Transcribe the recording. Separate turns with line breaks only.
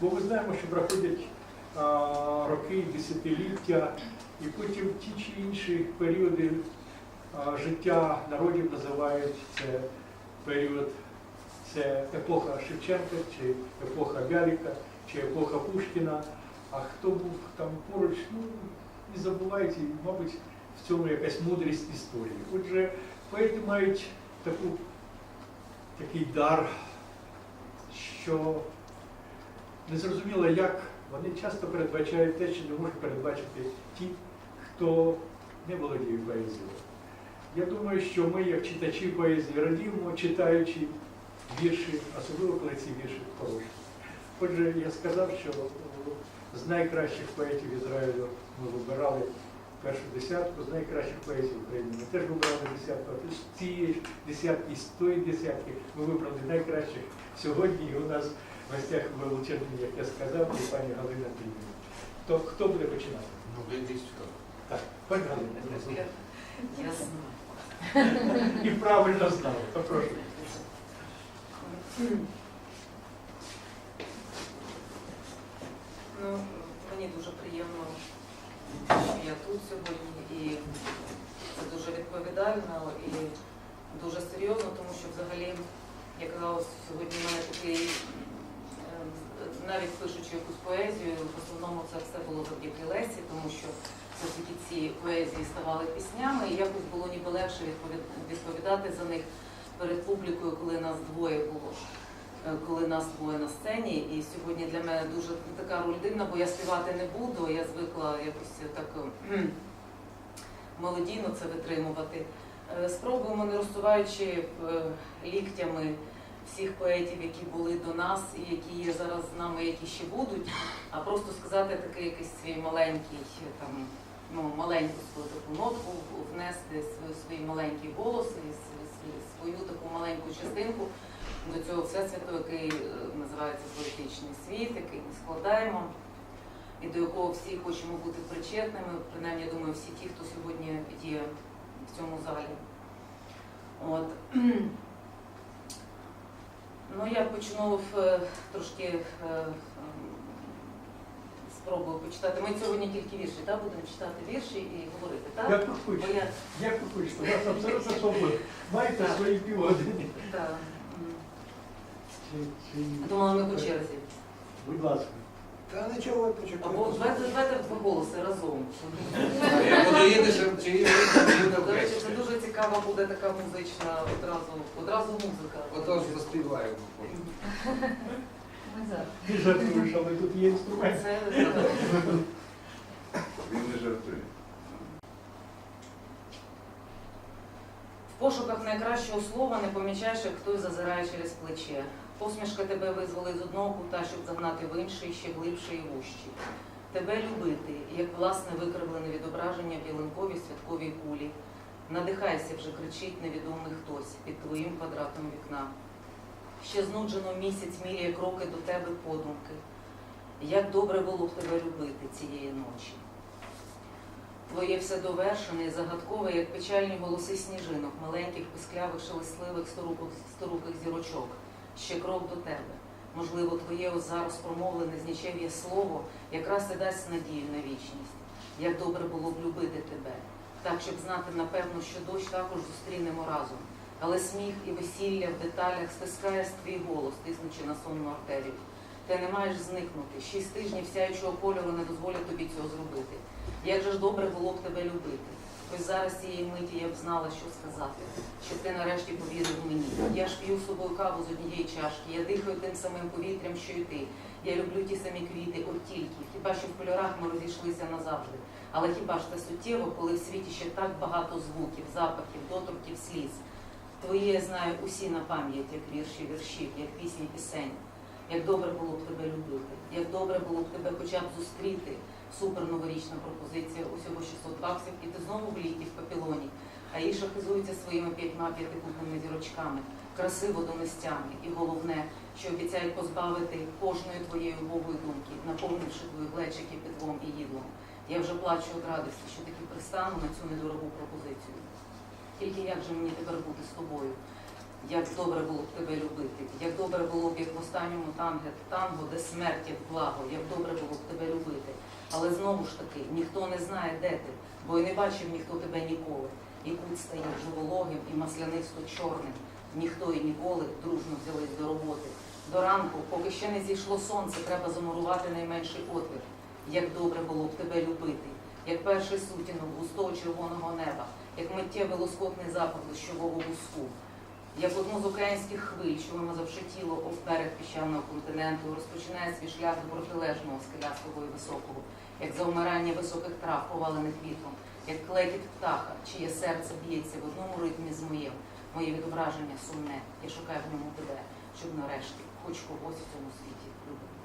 Бо ми знаємо, що проходять роки, десятиліття, і потім ті чи інші періоди життя народів називають це період, це епоха Шевченка, чи епоха Бяліка, чи епоха Пушкіна. А хто був там поруч, ну не забувайте, мабуть, в цьому якась мудрість історії. Отже, поети мають таку, такий дар, що незрозуміло, як вони часто передбачають те, що не можуть передбачити ті, хто не володіє поезією. Я думаю, що ми, як читачі поезії, радіємо, читаючи вірші, особливо коли ці вірші хороші. Отже, я сказав, що з найкращих поетів Ізраїлю ми вибирали першу десятку, з найкращих поетів України ми теж вибрали десятку, а з цієї десятки, з тої десятки ми вибрали найкращих сьогодні. І у нас в гостях величезні, як я сказав, і пані Галина Трівна. То хто буде починати?
Ну, ви.
Так, пані Галина.
Я знаю.
І правильно знала. Попрошу.
Ну, мені дуже приємно, що я тут сьогодні, і це дуже відповідально і дуже серйозно, тому що взагалі, якраз сьогодні в мене такий, е, навіть пишучи якусь поезію, в основному це все було завдяки Лесі, тому що все-таки ці поезії ставали піснями, і якось було ніби легше відповід- відповідати за них перед публікою, коли нас двоє було. Е, Коли нас двоє на сцені, і сьогодні для мене дуже така роль дивна, бо я співати не буду, я звикла якось так кхм, мелодійно це витримувати. Е, Спробуємо, не розсуваючи е, ліктями всіх поетів, які були до нас і які є зараз з нами, які ще будуть, а просто сказати такий якийсь свій маленький е, там, ну, маленьку свою таку нотку, внести свій, свій маленький голос і свій- свій- свою таку маленьку частинку до цього всесвіту, який е, називається поетичний світ, який ми складаємо, і до якого всі хочемо бути причетними, принаймні, я думаю, всі ті, хто сьогодні є в цьому залі. От. Ну, я почну е, трошки е, спробую почитати. Ми сьогодні тільки вірші, так? Будемо читати вірші і говорити, так?
Як ви
Бо я,
як ви хочете, у вас абсолютно свобода. Маєте
Так.
свої півгодини.
так, м.
Чи- чи-
думала, ми по черзі.
Будь ласка.
Та нічого,
Або
почекайте.
давайте, давайте в два голоси разом.
А як подаєте, що чи є
До речі, це дуже цікава буде така музична одразу, одразу музика.
Отож заспіваємо.
Ти жартуєш, але тут є інструмент.
Це
Він не жартує.
в пошуках найкращого слова не помічаєш, як хтось зазирає через плече. Посмішка тебе визволить з одного кута, щоб загнати в інший, ще глибше і вущий. Тебе любити, як власне викривлене відображення в ялинковій святковій кулі. Надихайся вже кричить невідомий хтось під твоїм квадратом вікна. Ще знуджено місяць міряє кроки до тебе подумки. Як добре було б тебе любити цієї ночі. Твоє все довершене і загадкове, як печальні голоси сніжинок, маленьких, писклявих, шелестливих сторуких зірочок. Ще крок до тебе. Можливо, твоє ось зараз промовлене з нічев'є слово якраз і дасть надію на вічність. Як добре було б любити тебе, так, щоб знати напевно, що дощ також зустрінемо разом. Але сміх і весілля в деталях стискає твій голос, тиснучи на сонну артерію. Ти не маєш зникнути. Шість тижнів сяючого кольору не дозволять тобі цього зробити. Як же ж добре було б тебе любити? Ось зараз цієї миті я б знала, що сказати, щоб ти нарешті повірив мені. Я ж п'ю собою каву з однієї чашки, я дихаю тим самим повітрям, що й ти. Я люблю ті самі квіти, от тільки. Хіба що в кольорах ми розійшлися назавжди. Але хіба ж це суттєво, коли в світі ще так багато звуків, запахів, доторків, сліз? Твої я знаю усі на пам'ять, як вірші віршів, як пісні пісень. Як добре було б тебе любити, як добре було б тебе хоча б зустріти. Супер новорічна пропозиція, усього 600 баксів, і ти знову в літі в папілоні. А Іша хизується своїми п'ятьма п'ятикутними зірочками, красиво донестями. І головне, що обіцяють позбавити кожної твоєї убогої думки, наповнивши твої глечики питвом і їдлом. Я вже плачу від радості, що таки пристану на цю недорогу пропозицію. Тільки як же мені тепер бути з тобою? Як добре було б тебе любити, як добре було б, як в останньому танго, танго, де смерть як благо, як добре було б тебе любити. Але знову ж таки, ніхто не знає, де ти, бо й не бачив ніхто тебе ніколи. І кут стає вже вологим і маслянисто чорним. Ніхто і ніколи дружно взялись до роботи. До ранку, поки ще не зійшло сонце, треба замурувати найменший отвір. Як добре було б тебе любити, як перший сутінок густого червоного неба, як миттєвий лоскотний запах дощового вуску, як одну з океанських хвиль, що вимазавши тіло об берег піщаного континенту, розпочинає свій шлях до протилежного скелястого і високого, як завмирання високих трав, повалених вітром, як клекіт птаха, чиє серце б'ється в одному ритмі з моїм. Моє відображення сумне, я шукаю в ньому тебе, щоб нарешті хоч когось в цьому світі любити.